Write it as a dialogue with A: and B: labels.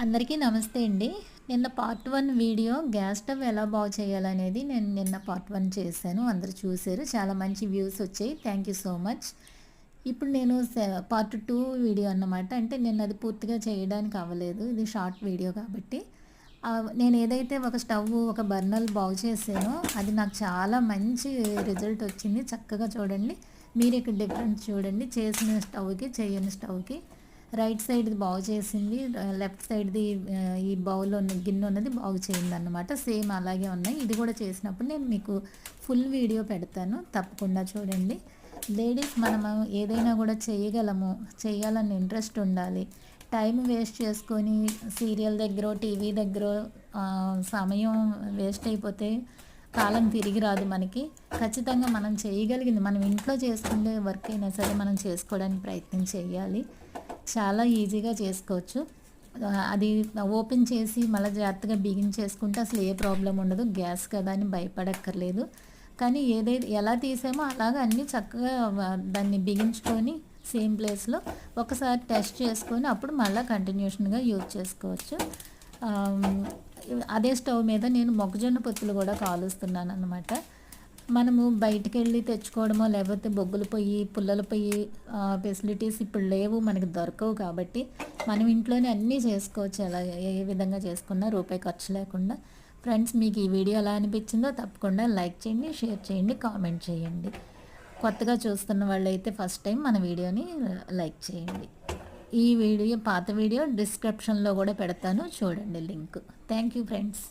A: అందరికీ నమస్తే అండి. నిన్న part one video gas stove ఎలా బాగు చేయాలనేది నేను నిన్న పార్ట్ వన్ చేశాను. అందరు చూశారు. చాలా మంచి వ్యూస్ వచ్చాయి. Thank you so much. ఇప్పుడు నేను పార్ట్ టూ వీడియో అన్నమాట. అంటే నేను అది పూర్తిగా చేయడానికి అవ్వలేదు. ఇది షార్ట్ వీడియో కాబట్టి. నేను ఏదైతే ఒక స్టవ్ ఒక బర్నర్ బాగు చేసానో అది నాకు చాలా మంచి రిజల్ట్ వచ్చింది. చక్కగా చూడండి. మీరు ఇక్కడ డిఫరెన్స్ చూడండి. చేసిన స్టవ్కి చేయని స్టవ్కి. రైట్ సైడ్ది బాగు చేసింది లెఫ్ట్ సైడ్ది ఈ బౌల్ ఉన్న గిన్నె ఉన్నది బాగు చేయింది అనమాట సేమ్ అలాగే ఉన్నాయి. ఇది కూడా చేసినప్పుడు నేను మీకు ఫుల్ వీడియో పెడతాను. తప్పకుండా చూడండి. లేడీస్ మనము ఏదైనా కూడా చేయగలము చేయాలని ఇంట్రెస్ట్ ఉండాలి. టైం వేస్ట్ చేసుకొని సీరియల్ దగ్గర టీవీ దగ్గర సమయం వేస్ట్ అయిపోతే కాలం తిరిగి రాదు మనకి. ఖచ్చితంగా మనం చేయగలిగింది మనం ఇంట్లో చేసుకునే వర్క్ అయినా సరే మనం చేసుకోవడానికి ప్రయత్నం చేయాలి. చాలా ఈజీగా చేసుకోవచ్చు. అది ఓపెన్ చేసి మళ్ళీ జాగ్రత్తగా బిగించేసుకుంటే అసలు ఏ ప్రాబ్లం ఉండదు. గ్యాస్ కదా అని భయపడక్కర్లేదు. కానీ ఏదైతే ఎలా తీసామో అలాగ అన్నీ చక్కగా దాన్ని బిగించుకొని సేమ్ ప్లేస్లో ఒకసారి టెస్ట్ చేసుకొని అప్పుడు మళ్ళీ కంటిన్యూషన్గా యూజ్ చేసుకోవచ్చు. అదే స్టవ్ మీద నేను మొక్కజొన్న పొత్తులు కూడా కాలుస్తున్నాను అనమాట మనము బయటికి వెళ్ళి తెచ్చుకోవడమో లేకపోతే బొగ్గుల పొయ్యి పుల్లల పొయ్యి ఫెసిలిటీస్ ఇప్పుడు లేవు మనకు దొరకవు కాబట్టి మనం ఇంట్లోనే అన్నీ చేసుకోవచ్చు. ఎలా ఏ విధంగా చేసుకున్నా రూపాయి ఖర్చు లేకుండా. ఫ్రెండ్స్ మీకు ఈ వీడియో ఎలా అనిపించిందో తప్పకుండా లైక్ చేయండి షేర్ చేయండి కామెంట్ చేయండి. కొత్తగా చూస్తున్న వాళ్ళైతే ఫస్ట్ టైం మన వీడియోని లైక్ చేయండి. ఈ వీడియో పాత వీడియో డిస్క్రిప్షన్లో కూడా పెడతాను. చూడండి లింక్. Thank you friends.